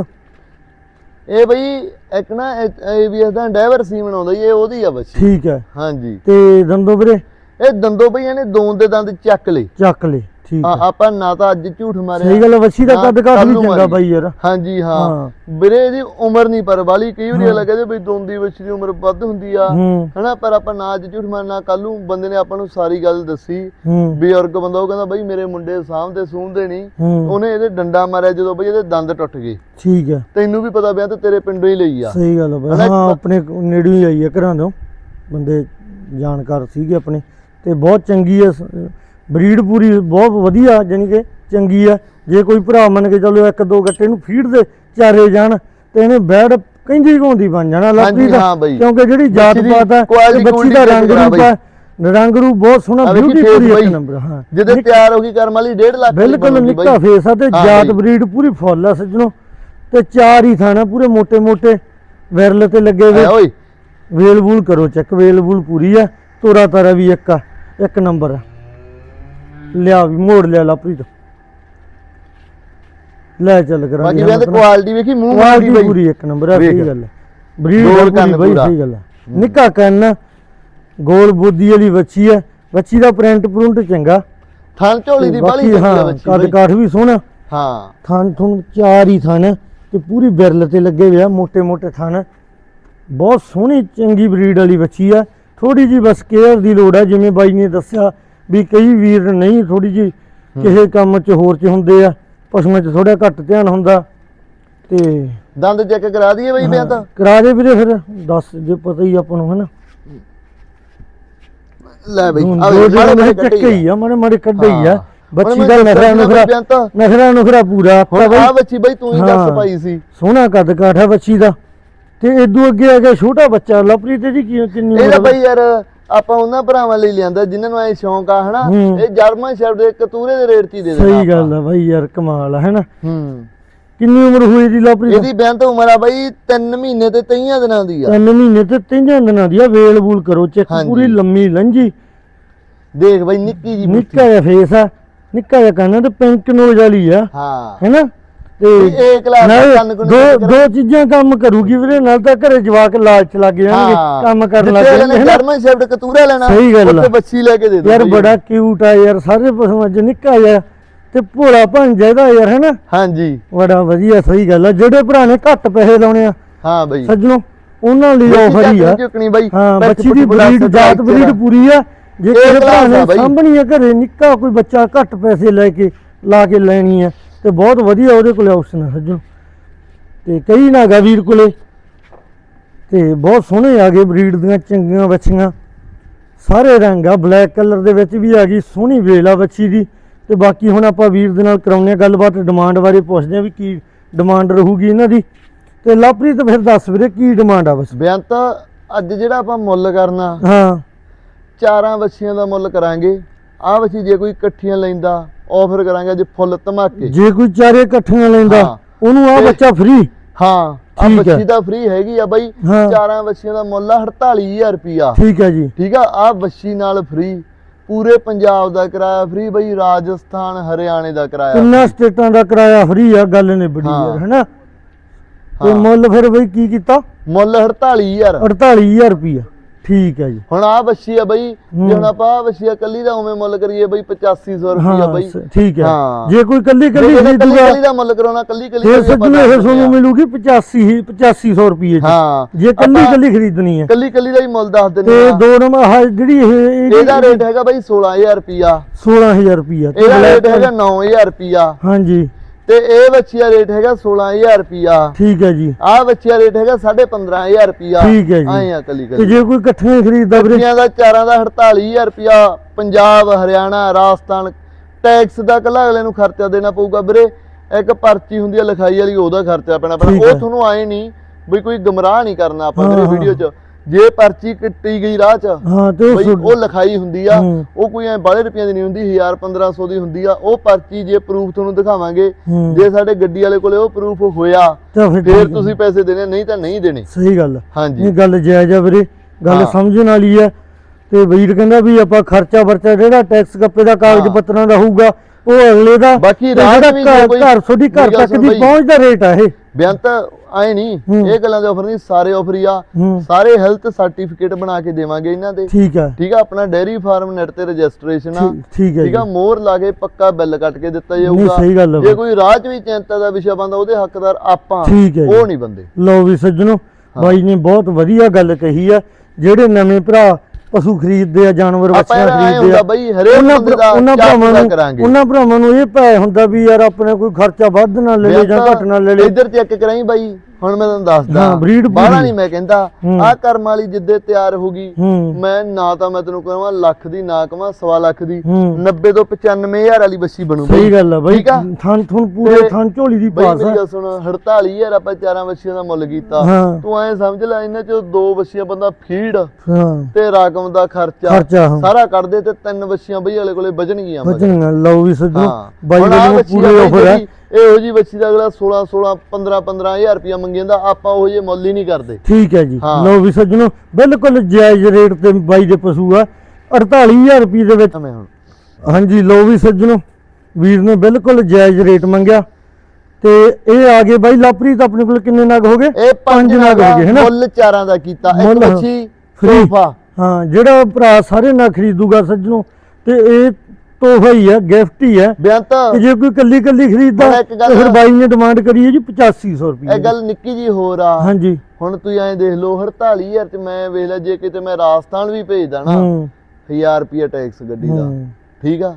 ਇਹ ਬਈ ਇੱਕ ਨਾ ਏਬੀਐਸ ਦਾ ਡਰਾਈਵਰ ਸੀ ਬਣਾਉਂਦਾ ਜੀ ਇਹ ਉਹਦੀ ਆ ਬੱਚੀ ਠੀਕ ਹੈ। ਹਾਂਜੀ। ਤੇ ਦੰਦੋ ਵੀਰੇ? ਇਹ ਦੰਦੋ ਬਈ ਇਹਨੇ ਦੋਨ ਦੇ ਦੰਦ ਚੱਕ ਲਏ। ਚੱਕ ਲੈ ਠੀਕ ਆਪਾਂ ਨਾ ਤਾਂ ਅੱਜ ਝੂਠ ਮਾਰਿਆ। ਸਹੀ ਗੱਲ ਆ, ਵੱਛੀ ਦਾ ਕੱਦ ਵੀ ਨੂੰ ਚੰਗਾ ਮਾਰੀ। ਬਾਈ ਯਾਰ। ਹਾਂਜੀ ਹਾਂ। ਹਾਂ। ਵੀਰੇ ਇਹਦੀ ਉਮਰ ਨਹੀਂ ਪਰ ਵਾਲੀ। ਕਈ ਵਾਰੀ ਹਾਂ। ਅਲੱਗ ਕਹਿੰਦੇ ਬਈ ਦੋਨ ਦੀ ਉਮਰ ਵੱਧ ਹੁੰਦੀ ਆ। ਹੂੰ। ਹਨਾ ਪਰ ਆਪਾਂ ਨਾ ਅੱਜ ਝੂਠ ਮਾਰਨਾ ਕੱਲ ਨੂੰ ਬੰਦੇ ਨੇ ਆਪਾਂ ਨੂੰ ਸਾਰੀ ਗੱਲ ਦੱਸੀ। ਹੂੰ। ਬਜ਼ੁਰਗ ਬੰਦਾ ਉਹ ਕਹਿੰਦਾ ਬਈ ਮੇਰੇ ਮੁੰਡੇ ਸਾਹਮਣੇ ਸੂੰਹਦੇ ਨਹੀਂ। ਹੂੰ। ਉਹਨੇ ਇਹਦੇ ਡੰਡਾ ਮਾਰਿਆ ਜਦੋਂ ਬਈ ਇਹਦੇ ਦੰਦ ਟੁੱਟ ਗਏ। ਠੀਕ ਹੈ ਤੈਨੂੰ ਵੀ ਪਤਾ ਪਿਆ ਤੇ ਤੇਰੇ ਪਿੰਡੋਂ ਹੀ ਲਈ ਆ। ਸਹੀ ਗੱਲ ਆ ਬਾਈ। ਹਾਂ ਆਪਣੇ ਨੇੜੇ ਹੀ ਆਈ ਆ ਘਰਾਂ ਤੋਂ। ਬੰਦੇ ਜਾਣਕਾਰ ਸੀਗੇ ਆਪਣੇ। ਤੇ ਬਹੁਤ ਚੰਗੀ ਆ ਬਰੀਡ ਪੂਰੀ ਬਹੁਤ ਵਧੀਆ ਜਾਨੀ ਕਿ ਚੰਗੀ ਆ। ਜੇ ਕੋਈ ਭਰਾ ਮੰਨ ਕੇ ਚੱਲੋ ਇੱਕ ਦੋ ਗੱਟੇ ਨੂੰ ਫੀਡ ਦੇ ਚਾਰੇ ਜਾਣ ਤੇ ਇਹਨੇ ਬੈੜ ਕਹਿੰਦੀ ਘੋਂਦੀ ਬਣ ਜਾਣਾ ਲੱਗੀ ਦਾ ਕਿਉਂਕਿ ਜਿਹੜੀ ਜਾਤ ਪਾਤ ਹੈ ਬੱਚੀ ਦਾ ਰੰਗ ਰੂਪ ਹੈ ਰੰਗ ਰੂਪ ਬਹੁਤ ਸੋਹਣਾ ਬਿਊਟੀ ਪੂਰੀ ਇੱਕ ਨੰਬਰ ਹਾਂ। ਜਿਹਦੇ ਤਿਆਰ ਹੋ ਗਈ ਕਰਮ ਵਾਲੀ 1.5 ਲੱਖ ਬਿਲਕੁਲ ਨਿੱਕਾ ਫੇਸ ਆ ਤੇ ਜਾਤ ਬਰੀਡ ਪੂਰੀ ਫੁੱਲ ਆ ਸੱਜਣੋ। ਤੇ ਚਾਰ ਹੀ ਥਾਣਾ ਪੂਰੇ ਮੋਟੇ ਮੋਟੇ ਵਿਰਲ ਤੇ ਲੱਗੇ ਹੋਏ। ਓਏ। ਵੇਲ ਵੂਲ ਕਰੋ ਚੈੱਕ ਵੇਲ ਬੂਲ ਪੂਰੀ ਆ। ਤੋਰਾ ਤਾਰਾ ਵੀ ਇੱਕ ਆ ਇੱਕ ਨੰਬਰ ਆ। ਲਿਆ ਵੀ ਮੋੜ ਲਿਆ ਲਾਪਰੀਤ ਲੈ ਚੱਲ ਬਾਕੀ ਕਰਾਂਗੇ ਵਿਆਹ ਤੇ ਵੇਖੀ ਮੂੰਹ ਕੁਆਲਿਟੀ ਮੂੰਹ ਪੂਰੀ ਇੱਕ ਨੰਬਰ ਆ ਸਹੀ ਗੱਲ ਬਰੀਡ ਗੋਲ ਕੰਨ ਬਈ ਸਹੀ ਗੱਲ ਨਿੱਕਾ ਕੰਨ ਗੋਲ ਬੁੱਧੀ ਵਾਲੀ ਬੱਚੀ ਹੈ। ਬੱਚੀ ਦਾ ਪ੍ਰਿੰਟ ਪ੍ਰੁੰਟ ਚੰਗਾ। ਥਣ ਝੋਲੀ ਦੀ ਬਾਲੀ ਚੰਗੀ ਬੱਚੀ ਕੱਦ ਕਾਠ ਵੀ ਸੋਹਣਾ। ਹਾਂ। ਥਣ ਥਣ ਚਾਰ ਹੀ ਥਾਂ ਤੇ ਪੂਰੀ ਬਿਰਲ ਤੇ ਲੱਗੇ ਹੋਇਆ ਮੋਟੇ ਮੋٹے ਥਣ। ਬਹੁਤ ਸੋਹਣੀ ਚੰਗੀ ਬਰੀਡ ਵਾਲੀ ਬੱਚੀ ਆ। ਥੋੜੀ ਜੀ ਬਸ ਕੇਅਰ ਦੀ ਲੋੜ ਆ ਜਿਵੇਂ ਬਾਈ ਨੇ ਦੱਸਿਆ ਵੀ ਕਈ ਵੀਰ ਨਹੀਂ ਥੋੜੀ ਜੀ ਕਿਸੇ ਕੰਮ 'ਚ ਹੋਰ 'ਚ ਹੁੰਦੇ ਆ ਪਸ਼ੂਆਂ 'ਚ ਥੋੜਾ ਘੱਟ ਧਿਆਨ ਹੁੰਦਾ ਤੇ ਦੰਦ ਚੈੱਕ ਕਰਾ ਦਈਏ ਬਈ ਬਿਆਂ ਤਾਂ ਕਰਾ ਦੇ ਵੀਰੇ ਫਿਰ ਦੱਸ ਜੇ ਪਤਾ ਹੀ ਆਪਾਂ ਨੂੰ ਹਨਾ ਲੈ ਬਈ ਆ ਵੇ ਚੱਕੇ ਹੀ ਆ ਮਾੜੇ ਮਾੜੇ ਕੱਢੇ ਹੀ ਆ। ਬੱਚੀ ਦਾ ਨਖਰਾ ਨੁਖਰਾ। ਨਖਰਾ ਨੁਖਰਾ ਪੂਰਾ ਆਪਾਂ ਬਈ ਆ ਬੱਚੀ ਬਈ ਤੂੰ ਹੀ। ਦੱਸ ਪਾਈ ਸੀ ਸੋਹਣਾ ਕੱਦ ਕਾਠ ਬੱਚੀ ਦਾ ਤੇ ਇਦੋਂ ਅੱਗੇ ਆ ਗਿਆ ਛੋਟਾ ਬੱਚਾ ਲਵਪ੍ਰੀਤ ਜੀ ਕਿੰਨੀ ਇਹਦਾ? ਬਈ ਯਾਰ ਆਪਾਂ ਉਹਨਾਂ ਭਰਾਵਾਂ ਲਈ ਲਿਆਂਦਾ ਜਿਨ੍ਹਾਂ ਨੂੰ ਐ ਸ਼ੌਂਕ ਆ ਹਨਾ? ਹੂੰ। ਇਹ ਜਰਮਨ ਸ਼ਬਦ ਇੱਕ ਤੂਰੇ ਦੇ ਰੇਟ 'ਚ ਹੀ ਦੇ ਦੇਣਾ ਸਹੀ ਗੱਲ ਆ ਬਾਈ ਯਾਰ ਕਮਾਲ ਆ ਹੈਨਾ? ਹੂੰ। ਕਿੰਨੀ ਉਮਰ ਹੋਈ ਦੀ ਲਵਪ੍ਰੀਤ? ਇਹਦੀ ਬਿਆਨ ਤਾਂ ਉਮਰ ਆ ਬਈ 3 ਮਹੀਨੇ ਤੇ 23 ਦਿਨਾਂ ਦੀ ਆ। ਤਿੰਨ ਮਹੀਨੇ ਤੇ ਤਿੰਨਾਂ ਦਿਨਾਂ ਦੀ ਆ ਵੇਲ ਬੂਲ ਕਰੋ ਚੈੱਕ ਹਾਂਜੀ। ਪੂਰੀ ਲੰਮੀ ਲੰਜੀ ਦੇਖ ਬਈ ਨਿੱਕੀ ਜੀ ਨਿੱਕਾ ਜਿਹਾ ਫੇਸ ਆ ਨਿੱਕਾ ਜਿਹਾ ਕੰਨ ਤੇ ਪਿੰਕ ਨੋਜ਼ ਵਾਲੀ ਆ। ਹਾਂ। ਹੈਨਾ? ਤੇ ਇਹ ਕੰਨ ਦੋ ਚੀਜ਼ਾਂ ਕੰਮ ਕਰੂਗੀ ਵੀਰੇ ਨਾਲ ਤਾਂ ਘਰੇ ਜਵਾਕ ਲਾਲਚ ਲੱਗ ਜਾਣਗੇ ਕੰਮ ਕਰਨ ਲੱਗ ਜਿੱਥੇ ਜਾਣਗੇ ਇਹਨੇ ਹੈਨਾ? ਜਰਮਨ ਸ਼ਬਦ ਕਤੂਰਾ ਲੈਣਾ ਸਹੀ ਗੱਲ ਆ। ਉੱਥੇ ਬੱਚੀ ਲੈ ਕੇ ਦੇ ਦੋ ਯਾਰ ਬਈ। ਬੜਾ ਕਿਊਟ ਆ ਯਾਰ ਸਾਰੇ ਪਸ਼ੂਆਂ 'ਚ ਨਿੱਕਾ ਜਿਹਾ ਤੇ ਭੋਲਾ ਭਾਂਜਾ ਇਹਦਾ ਯਾਰ ਹੈਨਾ? ਹਾਂਜੀ। ਬੜਾ ਵਧੀਆ ਸਹੀ ਗੱਲ ਆ। ਜਿਹੜੇ ਭਰਾ ਨੇ ਘੱਟ ਪੈਸੇ ਲਾਉਣੇ ਆ ਹਾਂ ਬਈ। ਸੱਜਣੋ ਉਹਨਾਂ ਲਈ ਆਫਰ ਹੀ ਆ ਝੁਕਣੀ ਬਈ। ਹਾਂ ਪੈਸੇ ਬੱਚੀ ਦੀ ਪੁੱਟ ਬੁਲਾ ਬਰੀਡ ਸਕਦਾ ਜਾਤ ਇੱਥੇ ਬਰੀਡ ਦਾ। ਪੂਰੀ ਆ ਜੇ ਇਹ ਕਿਸੇ ਭਰਾ class ਨੇ ਆ ਬਾਈ। ਸਾਂਭਣੀ ਆ ਘਰੇ ਨਿੱਕਾ ਕੋਈ ਬੱਚਾ ਘੱਟ ਪੈਸੇ ਲੈ ਕੇ ਲਾ ਕੇ ਲੈਣੀ ਆ। ਤੇ ਬਹੁਤ ਵਧੀਆ ਉਹਦੇ ਕੋਲੇ ਆਪਸ਼ਨ ਆ ਸੱਜਣੋ। ਤੇ ਕਈ ਨਾਗਾ ਵੀਰ ਕੋਲੇ। ਤੇ ਬਹੁਤ ਸੋਹਣੇ ਆ ਗਏ ਬਰੀਡ ਦੀਆਂ ਚੰਗੀਆਂ ਬੱਚੀਆਂ ਸਾਰੇ ਰੰਗ ਆ ਬਲੈਕ ਕਲਰ ਦੇ ਵਿੱਚ ਵੀ ਆ ਗਈ ਸੋਹਣੀ ਵੇਲ ਆ ਬੱਚੀ ਦੀ। ਤੇ ਬਾਕੀ ਹੁਣ ਆਪਾਂ ਵੀਰ ਦੇ ਨਾਲ ਕਰਾਉਂਦੇ ਆ ਗੱਲਬਾਤ ਡਿਮਾਂਡ ਬਾਰੇ ਪੁੱਛਦੇ ਆ ਵੀ ਕੀ ਡਿਮਾਂਡ ਰਹੂਗੀ ਇਹਨਾਂ ਦੀ। ਤੇ ਲਵਪ੍ਰੀਤ ਫਿਰ ਦੱਸ ਵੀਰੇ ਕੀ ਡਿਮਾਂਡ ਆ ਬਸ? ਬਿਆਨ ਤਾਂ ਅੱਜ ਜਿਹੜਾ ਆਪਾਂ ਮੁੱਲ ਕਰਨਾ ਹਾਂ। ਚਾਰਾਂ ਬੱਚੀਆਂ ਦਾ ਮੁੱਲ ਕਰਾਂਗੇ। ਆਹ ਬੱਚੀ ਜੇ ਕੋਈ ਇਕੱਠੀਆਂ ਲੈਂਦਾ ਆਫਰ ਕਰਾਂਗੇ ਅੱਜ ਫੁੱਲ ਧਮਾਕੇ। ਜੇ ਕੋਈ ਚਾਰੇ ਇਕੱਠੀਆਂ ਲੈਂਦਾ ਹਾਂ। ਉਹਨੂੰ ਆ ਤੇ- ਬੱਚਾ ਫ੍ਰੀ ਹਾਂ ਆ ਠੀਕ ਹੈ। ਬੱਚੀ ਦਾ ਫ੍ਰੀ ਹੈਗੀ ਆ ਬਾਈ। ਹਾਂ। ਚਾਰਾਂ ਬੱਚੀਆਂ ਦਾ ਮੁੱਲ ਆ 48000 ਰੁਪਿਆ ਠੀਕ ਹੈ ਜੀ। ਠੀਕ ਆ ਆ ਬੱਚੀ ਨਾਲ ਫ੍ਰੀ ਪੂਰੇ ਪੰਜਾਬ ਦਾ ਕਿਰਾਇਆ ਫ੍ਰੀ ਬਈ ਰਾਜਸਥਾਨ ਹਰਿਆਣੇ ਦਾ ਕਿਰਾਇਆ ਤਿੰਨਾਂ ਸਟੇਟਾਂ ਦਾ ਕਿਰਾਇਆ ਫ੍ਰੀ ਆ ਗੱਲ ਨੇ ਬੜੀ ਹਾਂ। ਯਾਰ ਹੈਨਾ? ਤੇ ਹਾਂ। ਮੁੱਲ ਫਿਰ ਬਈ ਕੀ ਕੀਤਾ? ਮੁੱਲ 48000 48000 ਰੁਪਿਆ ਠੀਕ ਹੈ ਜੀ। ਹੁਣ ਆ ਬੱਚੀ ਆ ਬਈ। ਜੇ ਹੁਣ ਆਪਾਂ ਆਹ ਬੱਚੀ ਆ ਕੱਲੀ ਦਾ ਉਵੇਂ ਮੁੱਲ ਕਰੀਏ ਬਈ 8500 ਰੁਪਿਆ ਬਈ। ਠੀਕ ਹੈ। ਜੇ ਕੋਈ ਕੱਲੀ ਜੇ ਕੱਲੀ ਖਰੀਦੂਗਾ ਕੱਲੀ ਦਾ ਮੁੱਲ ਕਰਾਉਣਾ ਕੱਲੀ ਕੱਲੀ ਫਿਰ ਦਿੰਦੇ ਤੁਹਾਨੂੰ ਆ। ਮਿਲੂਗੀ 85 ਹੀ 8500 ਰੁਪਏ ਚ। ਹਾਂ। ਜੇ ਕੱਲੀ ਕੱਲੀ ਖਰੀਦਣੀ ਹੈ। ਕੱਲੀ ਕੱਲੀ ਦਾ ਹੀ ਮੁੱਲ ਦੱਸ ਦਿੰਦੇ ਤੇ ਆ ਦੋ ਨੰਬਰ ਜਿਹੜੀ ਇਹ ਇਹਦਾ ਰੇਟ ਹੈਗਾ ਬਈ 16000 ਰੁਪਿਆ 16000 ਰੁਪਿਆ ਇਹਦਾ ਰੇਟ ਹੈਗਾ 9000 ਰੁਪਿਆ ਹਾਂਜੀ। ਤੇ ਇਹ ਬੱਚੀ ਦਾ ਰੇਟ ਹੈਗਾ 16000 ਰੁਪਿਆ ਠੀਕ ਹੈ ਜੀ। ਆਹ ਬੱਚੀ ਦਾ ਰੇਟ ਹੈਗਾ 15500 ਰੁਪਿਆ ਠੀਕ ਹੈ ਜੀ। ਆਏ ਆ ਕੱਲੀ ਤੇ ਕੱਲੀ ਜੇ ਕੋਈ ਇਕੱਠੀਆਂ ਹੀ ਖਰੀਦਦਾ ਵੀਰੇ? ਬੱਚੀਆਂ ਦਾ ਚਾਰਾਂ ਦਾ 48000 ਰੁਪਿਆ ਪੰਜਾਬ ਹਰਿਆਣਾ ਰਾਜਸਥਾਨ ਟੈਕਸ ਦਾ ਕੱਲਾ ਅਗਲੇ ਨੂੰ ਖਰਚਾ ਦੇਣਾ ਪਊਗਾ ਵੀਰੇ। ਇੱਕ ਪਰਚੀ ਹੁੰਦੀ ਆ ਲਿਖਾਈ ਵਾਲੀ ਉਹਦਾ ਖਰਚਾ ਪੈਣਾ ਪੈਣਾ। ਹੈ। ਉਹ ਤੁਹਾਨੂੰ ਆਏ ਨਹੀਂ ਵੀ ਕੋਈ ਗਮਰਾਹ ਨਹੀਂ ਕਰਨਾ ਆਪਾਂ ਹਾਂ, ਵੀਰੇ ਹਾਂ। ਵੀਡੀਓ 'ਚ। ਜੇ ਪਰਚੀ ਕੱਟੀ ਗਈ ਰਾਹ 'ਚ ਹਾਂ ਤੇ ਉਹ ਬਈ ਉਹ ਲਿਖਾਈ ਹੁੰਦੀ ਆ ਹੂੰ। ਉਹ ਕੋਈ ਐ ਬਾਲੇ ਰੁਪਈਆਂ ਦੀ ਨਹੀਂ ਹੁੰਦੀ 1000 1500 ਦੀ ਹੁੰਦੀ ਆ ਉਹ ਪਰਚੀ ਜੇ ਪ੍ਰੂਫ ਤੁਹਾਨੂੰ ਦਿਖਾਵਾਂਗੇ ਹੂੰ। ਜੇ ਸਾਡੇ ਗੱਡੀ ਵਾਲੇ ਕੋਲੇ ਉਹ ਪ੍ਰੂਫ ਹੋਇਆ ਤਾਂ ਫਿਰ ਫਿਰ ਠੀਕ ਹੈ। ਤੁਸੀਂ ਪੈਸੇ ਦੇਣੇ ਨਹੀਂ ਤਾਂ ਨਹੀਂ ਦੇਣੇ ਸਹੀ ਗੱਲ ਆ। ਹਾਂਜੀ ਇਹ ਗੱਲ ਜਾਇਜ਼ ਆ ਵੀਰੇ ਗੱਲ ਹਾਂ। ਸਮਝਣ ਵਾਲੀ ਆ ਤੇ ਵੀਰ ਕਹਿੰਦਾ ਵੀ ਆਪਾਂ ਖਰਚਾ ਵਰਚਾ ਜਿਹੜਾ ਟੈਕਸ ਕੱਪੇ ਦਾ ਕਾਗਜ਼ ਹਾਂ। ਪੱਤਰਾਂ ਦਾ ਹੋਊਗਾ ਉਹ ਅਗਲੇ ਦਾ ਬਾਕੀ ਤੇ ਰਾਜ ਜਿਹੜਾ ਵੀ ਘਰ ਕੋਈ- ਘਰ ਤੁਹਾਡੀ ਘਰ ਗੱਲ ਤੱਕ ਸੁਣ ਦੀ ਬਈ। ਪਹੁੰਚ ਦਾ ਰੇਟ ਆ ਇਹ ਬਿਆਨ ਤਾਂ ਆਏ ਨਹੀਂ। ਇਹ ਗੱਲਾਂ ਦੇ ਆਫਰ ਨਹੀਂ ਸਾਰੇ ਆਫਰ ਹੀ ਆ। ਸਾਰੇ ਹੈਲਥ ਸਰਟੀਫਿਕੇਟ ਬਣਾ ਕੇ ਦੇਵਾਂਗੇ ਇਹਨਾਂ ਦੇ। ਠੀਕ ਹੈ ਠੀਕ ਆ ਆਪਣਾ ਡੈਰੀ ਫਾਰਮ ਨੈਟ ਤੇ ਰਜਿਸਟ੍ਰੇਸ਼ਨ ਆ। ਠੀਕ- ਆ ਮੋਹਰ ਲਾ ਕੇ ਪੱਕਾ ਬਿੱਲ ਕੱਟ ਕੇ ਦਿੱਤਾ ਜਾਊਗਾ। ਆ ਜੇ। ਕੋਈ ਰਾਹ 'ਚ ਵੀ ਚਿੰਤਾ ਦਾ ਵਿਸ਼ਾ ਬੰਦਾ ਉਹਦੇ ਹੱਕਦਾਰ ਆਪਾਂ। ਉਹ ਨਹੀਂ ਬੰਦੇ। ਲਓ ਵੀ ਸੱਜਣੋ ਬਾਈ ਨੇ ਬਹੁਤ ਵਧੀਆ ਗੱਲ ਕਹੀ ਆ। ਜਿਹੜੇ ਨਵੇਂ ਭਰਾ ਪਸ਼ੂ ਖਰੀਦਦੇ ਆ ਜਾਨਵਰ ਬੱਚੀਆਂ ਖਰੀਦਦੇ ਆ। ਬਈ ਹਰੇਕ ਉਹਨਾਂ ਭਰਾਵਾਂ ਨੂੰ ਉਹਨਾਂ ਭਰਾਵਾਂ ਨੂੰ ਇਹ ਭੈ ਹੁੰਦਾ ਵੀ ਯਾਰ ਆਪਣੇ ਕੋਈ ਖਰਚਾ ਵੱਧ ਨਾ ਲੈ ਲੈ ਜਾਂ ਘੱਟ ਨਾ ਲੈ ਲੈ ਇੱਧਰ ਚੈੱਕ ਕਰਾਈ ਬਾਈ। ਹੁਣ ਮੈਂ ਤੁਹਾਨੂੰ ਦੱਸਦਾ ਹਾਂ, breed ਬਾਹਲਾ ਪੂਰੀ। ਨਹੀਂ ਮੈਂ ਕਹਿੰਦਾ ਹੂੰ। ਆਹ ਕਰਮ ਵਾਲੀ ਜਿੱਦੇ ਤਿਆਰ ਹੂੰ ਮੈਂ ਨਾ ਤਾਂ ਮੈਂ ਤੈਨੂੰ ਕਹਾਂ ਲੱਖ ਦੀ ਨਾ ਕਹਾਂ ਸਵਾ ਲੱਖ ਦੀ ਹੂੰ 90 ਤੋਂ 95000 ਵਾਲੀ ਬੱਸੀ ਬਣੂ ਸਹੀ। ਗੱਲ ਆ ਬਾਈ ਠੀਕ ਆ? ਥਣ ਥਣ ਪੂਰੇ ਤੇ ਥਣ ਝੋਲੀ ਦੀ ਬਈ ਪਾਸ ਮੇਰੀ ਆ ਗੱਲ ਸੁਣ 48000 ਆਪਾਂ ਚਾਰਾਂ ਬੱਚੀਆਂ ਦਾ ਮੁੱਲ ਕੀਤਾ ਹਾਂ ਤੂੰ ਐਂ ਸਮਝ ਲੈ ਇਹਨਾਂ ਚੋਂ ਦੋ ਬੱਚੀਆਂ ਬੰਦਾ ਫੀਡ ਹਾਂ ਤੇ ਰਕਮ ਦਾ ਖਰਚਾ ਖਰਚਾ ਹਾਂ ਸਾਰਾ ਕੱਢ ਦੇ ਤੇ ਤਿੰਨ ਬੱਚੀਆਂ ਬਈ ਵਾਲੇ ਕੋਲੇ ਵਜਣਗੀਆਂ ਮਗਰ। ਬਚਣਗਾ ਲਓ ਵੀ ਸੱਜਣੋ ਹਾਂ ਬਾਈ ਹੁਣ ਆਹ ਵੱਲੋਂ ਬੱਚੀ ਆ ਪੂਰੇ ਬਈ ਆਫਰ ਹੈ ਜਿਹੜੀ ਇਹੋ ਜੀ ਬੱਚੀ ਦਾ ਅਗਲਾ 16 16 15 15000 ਰੁਪਇਆ ਮੰਗੀ ਜਾਂਦਾ ਆਪਾਂ ਉਹ ਜੇ ਮੁੱਲ ਹੀ ਨਹੀਂ ਕਰਦੇ। ਠੀਕ ਹੈ ਜੀ। ਲਓ ਵੀ ਸੱਜਣੋ ਬਿਲਕੁਲ ਜਾਇਜ਼ ਰੇਟ ਤੇ ਬਾਈ ਦੇ ਪਸ਼ੂ ਆ। 48000 ਰੁਪਏ ਦੇ ਵਿੱਚ। ਮੈਂ ਹੁਣ। ਹਾਂਜੀ ਲਓ ਵੀ ਸੱਜਣੋ ਵੀਰ ਨੇ ਬਿਲਕੁਲ ਜਾਇਜ਼ ਰੇਟ ਮੰਗਿਆ। ਤੇ ਇਹ ਆ ਗਏ ਬਾਈ ਲਾਪਰੀਤ ਆਪਣੇ ਕੋਲ ਕਿੰਨੇ ਨਗ ਹੋ ਗਏ? ਇਹ ਪੰਜ ਨਗ ਹੋ ਗਏ ਹੈਨਾ ਮੁੱਲ ਚਾਰਾਂ ਦਾ ਕੀਤਾ। ਇੱਕ Free। ਤੋਹਫਾ। ਹਾਂ ਜਿਹੜਾ ਭਰਾ ਸਾਰੇ ਨਗ ਖਰੀਦੂਗਾ ਸੱਜਣੋ ਤੇ ਇਹ ਤੋਹਫਾ ਹੀ ਹੈ ਗਿਫਟ ਹੀ ਹੈ ਬੇਅੰਤ। ਜੇ ਕੋਈ ਕੱਲੀ ਕੱਲੀ ਖਰੀਦਦਾ ਇੱਕ ਤੇ ਫਿਰ ਬਾਈ ਨੇ ਡਿਮਾਂਡ ਕਰੀ ਹੈ ਜੀ 8500 ਇਹ ਰੁਪਏ ਗੱਲ ਨਿੱਕੀ ਜੀ ਹੋਰ ਆ। ਹਾਂਜੀ। ਹੁਣ ਤੁਸੀਂ ਐਂ ਦੇਖ ਲਓ 48000 ਚ ਮੈਂ ਵੇਖ ਲਿਆ ਜੇ ਕਿਤੇ ਮੈਂ ਰਾਜਸਥਾਨ ਵੀ ਭੇਜਦਾ ਨਾ ਹੂੰ। 1000 ਰੁਪਿਆ ਟੈਕਸ ਗੱਡੀ ਦਾ। ਹੂੰ। ਠੀਕ ਆ?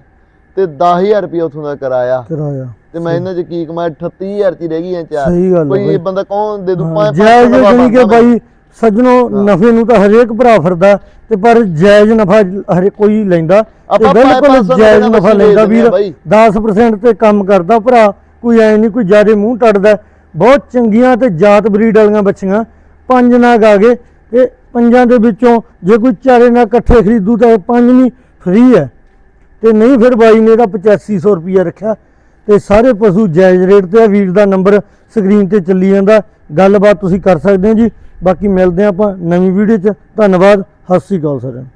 ਤੇ 10000 ਰੁਪਿਆ ਉਥੋਂ ਦਾ ਕਰਾਇਆ। ਕਰਾਇਆ। ਤੇ ਮੈਂ ਇਹਨਾਂ ਚ ਕੀ ਕਮਾਇਆ? 38000 ਚ ਹੀ ਰਹਿ ਗਈਆਂ ਚਾਰ। ਸਹੀ ਗੱਲ ਹੈ ਕੋਈ ਬਾਈ। ਬੰਦਾ ਕੌਣ ਦੇ ਦੂ ਹਾਂ, ਪੰਜ ਜਾਇਜ਼ ਪੰਜ ਕਿ ਬਾਈ ਸੱਜਣੋ ਨਫੇ ਨੂੰ ਤਾਂ ਹਰੇਕ ਭਰਾ ਫਿਰਦਾ ਤੇ ਪਰ ਜਾਇਜ਼ ਨਫਾ ਹਰੇ ਕੋਈ ਲੈਂਦਾ ਤੇ ਪੰਜ- ਪੰਜ ਬਿਲਕੁਲ ਜਾਇਜ਼ ਨਫਾ ਲੈਂਦਾ ਵੀਰ। ਬਾਈ। 10% ਤੇ ਕੰਮ ਕਰਦਾ ਭਰਾ ਕੋਈ ਐ ਨਹੀਂ ਕੋਈ ਜ਼ਿਆਦੇ ਮੂੰਹ ਟੱਟਦਾ। ਬਹੁਤ ਚੰਗੀਆਂ ਤੇ ਜਾਤ ਬਰੀਡ ਵਾਲੀਆਂ ਬੱਚੀਆਂ ਪੰਜ ਨਾਗ ਆ ਗਏ ਤੇ ਪੰਜਾਂ ਦੇ ਵਿੱਚੋਂ ਜੇ ਕੋਈ ਚਾਰੇ ਨਾਲ ਇਕੱਠੇ ਖਰੀਦੂ ਤਾਂ ਇਹ ਪੰਜਵੀਂ ਫ੍ਰੀ ਹੈ। ਤੇ ਨਹੀਂ ਫਿਰ ਬਾਈ ਨੇ ਤਾਂ 8500 ਰੁਪਇਆ ਰੱਖਿਆ। ਤੇ ਸਾਰੇ ਪਸ਼ੂ ਜਾਇਜ਼ ਰੇਟ ਤੇ ਆ ਵੀਰ ਦਾ ਨੰਬਰ ਸਕਰੀਨ ਤੇ ਚੱਲੀ ਜਾਂਦਾ। ਗੱਲਬਾਤ ਤੁਸੀਂ ਕਰ ਸਕਦੇ ਹੋ ਜੀ। ਬਾਕੀ ਮਿਲਦੇ ਹਾਂ ਆਪਾਂ ਨਵੀਂ ਵੀਡੀਓ 'ਚ। ਧੰਨਵਾਦ ਸਤਿ ਸ੍ਰੀ ਅਕਾਲ ਸਾਰਿਆਂ ਨੂੰ।